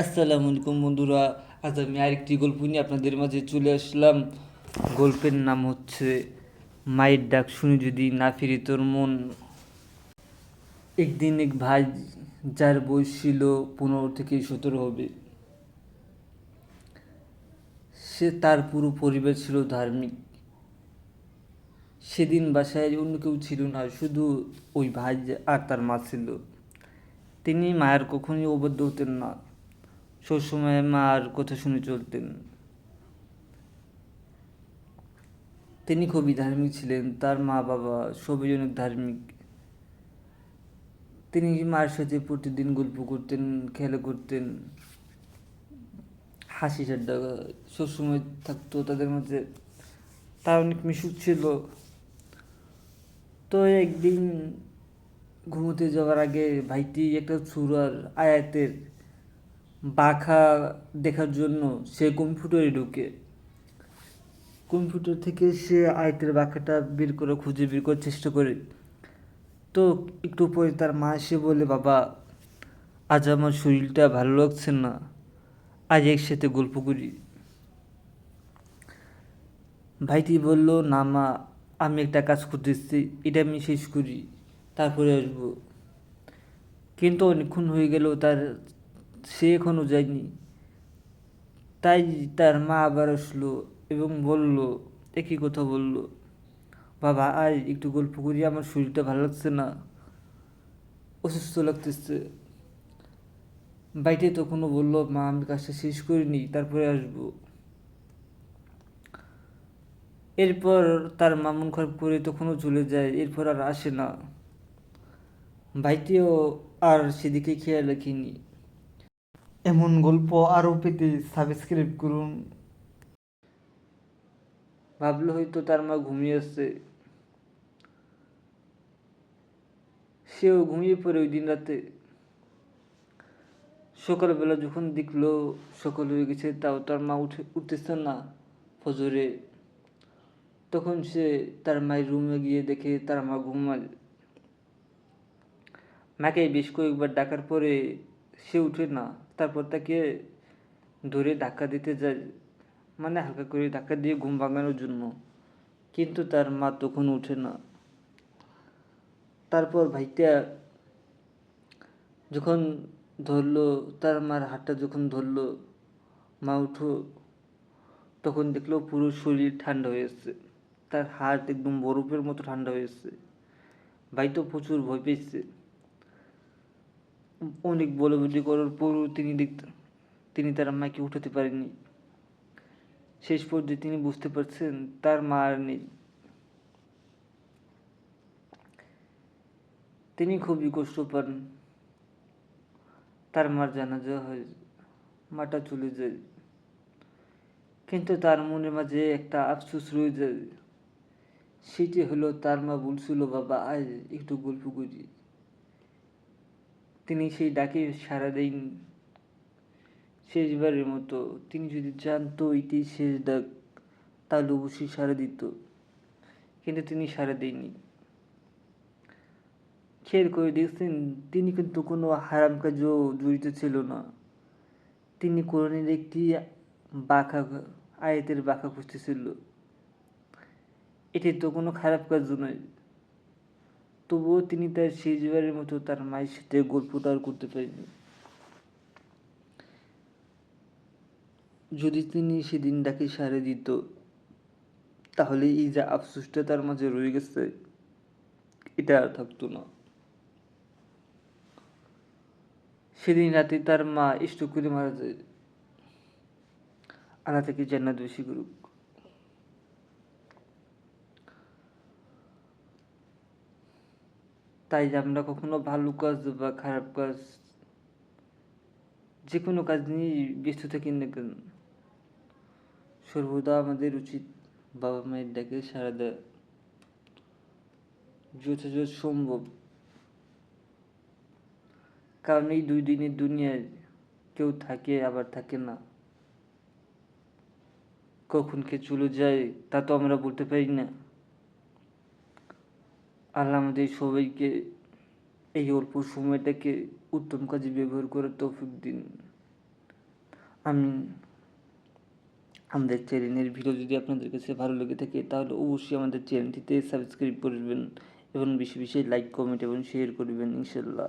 আসসালামু আলাইকুম বন্ধুরা, আজ আমি আরেকটি গল্প নিয়ে আপনাদের মাঝে চলে আসলাম। গল্পের নাম হচ্ছে, মায়ের ডাক শুনে যদি না ফিরি তোর মন। একদিন এক ভাই, যার বয়স ছিল পনেরো থেকে সতেরো হবে। সে তার পুরো পরিবার ছিল ধার্মিক। সেদিন বাসায় অন্য কেউ ছিল না, শুধু ওই ভাই আর তার মা ছিল। তিনি মায়ের কখনোই অবাধ্য হতেন না। সবসময় মার কথা শুনে চলতেন। তিনি খুবই ধার্মিক ছিলেন, তার মা বাবা সবই অনেক ধার্মিক। তিনি মায়ের সাথে প্রতিদিন গল্প করতেন, খেলা করতেন, হাসি ঠাট্টা সবসময় থাকতো তাদের মধ্যে। তার অনেক মিশুক ছিল। তো একদিন ঘুমোতে যাওয়ার আগে ভাইটি একটা সুরার আয়াতের বাখা দেখার জন্য সে কম্পিউটারে ঢুকে। কম্পিউটার থেকে সে আয়তের বাখাটা বের করে খুঁজে বের করার চেষ্টা করে। তো একটু পরে তার মা এসে বলে, বাবা, আজ আমার শরীরটা ভালো লাগছে না। আজ একসাথে গল্প করি। ভাইটি বলল, না মা, আমি একটা কাজ করতেছি, এটা আমি শেষ করি, তারপরে আসব। কিন্তু অনেকক্ষণ হয়ে গেল, তার সে এখনও যায়নি। তাই তার মা আবার আসলো এবং বলল, একই কথা বলল, বাবা, আয়, একটু গল্প করি, আমার শরীরটা ভালো লাগছে না, অসুস্থ লাগতেছে। বাইটে তখনও বলল, মা, আমি কাজটা শেষ করিনি, তারপরে আসব। এরপর তার মামুন খারাপ করে তখনও চলে যায়, এরপর আর আসে না। ভাইটিও আর সেদিকে খেয়াল রাখিনি। এমন গল্প আরও পেতে সাবস্ক্রাইব করুন। ভাবলো হয়তো তার মা ঘুমিয়ে আসছে। সেও ঘুমিয়ে পড়ে ওই দিন রাতে। সকালবেলা যখন দেখল সকাল হয়ে গেছে, তাও তার মা উঠে, উঠতেছে না ফজরে। তখন সে তার মায়ের রুমে গিয়ে দেখে তার মা ঘুমায় মাকে বেশ কয়েকবার ডাকার পরে সে উঠে না, তারপর তাকে ধরে ধাক্কা দিতে যায় মানে হালকা করে ধাক্কা দিয়ে ঘুম ভাঙানোর জন্য। কিন্তু তার মা তখন উঠে না। তারপর ভাইটা যখন ধরলো, তার মার হাতটা যখন ধরলো, মা উঠো, তখন দেখল পুরো শরীর ঠান্ডা হয়েছে তার হাত একদম বরফের মতো ঠান্ডা হয়েছে ভাই তো প্রচুর ভয় পেয়েছে। অনেক বলে বলি করার পরও তিনি দেখতে তিনি তার মাকে উঠাতে পারেননি। শেষ পর্যন্ত তিনি বুঝতে পারছেন তার মা আর নেই। তিনি খুবই কষ্ট পান। তার মার জানাজা হয়, মাটা চলে যায়। কিন্তু তার মনের মাঝে একটা আফসোস রয়ে যায়। সেটি হলো তার মা বলছিল, বাবা আজ একটু গল্প করি। তিনি সেই ডাকে সাড়া দেয়নি। শেষবারের মতো তিনি যদি জানতো এটি শেষ ডাক, তাহলে অবশ্যই সাড়া দিত। কিন্তু তিনি সাড়া দেয়নি। খেয়াল করে দেখছেন, তিনি কিন্তু কোনো হারাম কাজও জড়িত ছিল না। তিনি কোরআনের একটি বাঁকা আয়াতের বাঁকা খুঁজতেছিল এটি তো কোনো খারাপ কাজ নয়। তবুও তিনি তার শেষবারের মতো তার মায়ের সাথে গল্পটা আর করতে পারেনি যদি তিনি সেদিন ডাকে সারে দিত, তাহলে এই যে আফসোসটা তার মাঝে রয়ে গেছে, এটা আর থাকতো না। সেদিন রাতে তার মা স্ট্রোক করে মারা যায়। আল্লাহ থেকে জান্নাত বেশি করুক। তাই আমরা কখনো ভালো কাজ বা খারাপ কাজ যে কোনো কাজ নিয়ে ব্যস্ত থাকি না কেন? সর্বদা আমাদের উচিত বাবা মায়ের ডাকে সারা দেয় যথাযথ সম্ভব। কারণ এই দুই দিনের দুনিয়ায় কেউ থাকে আবার থাকে না। কখন কে চলে যায় তা তো আমরা বলতে পারি না। আল্লাহ আমাদের সবাইকে এই অল্প সময়টাকে উত্তম কাজে ব্যবহার করার তৌফিক দিন। আমি আমাদের চ্যানেলের ভিডিও যদি আপনাদের কাছে ভালো লেগে থাকে, তাহলে অবশ্যই আমাদের চ্যানেলটিতে সাবস্ক্রাইব করবেন এবং বেশি বেশি লাইক কমেন্ট এবং শেয়ার করবেন ইনশাল্লাহ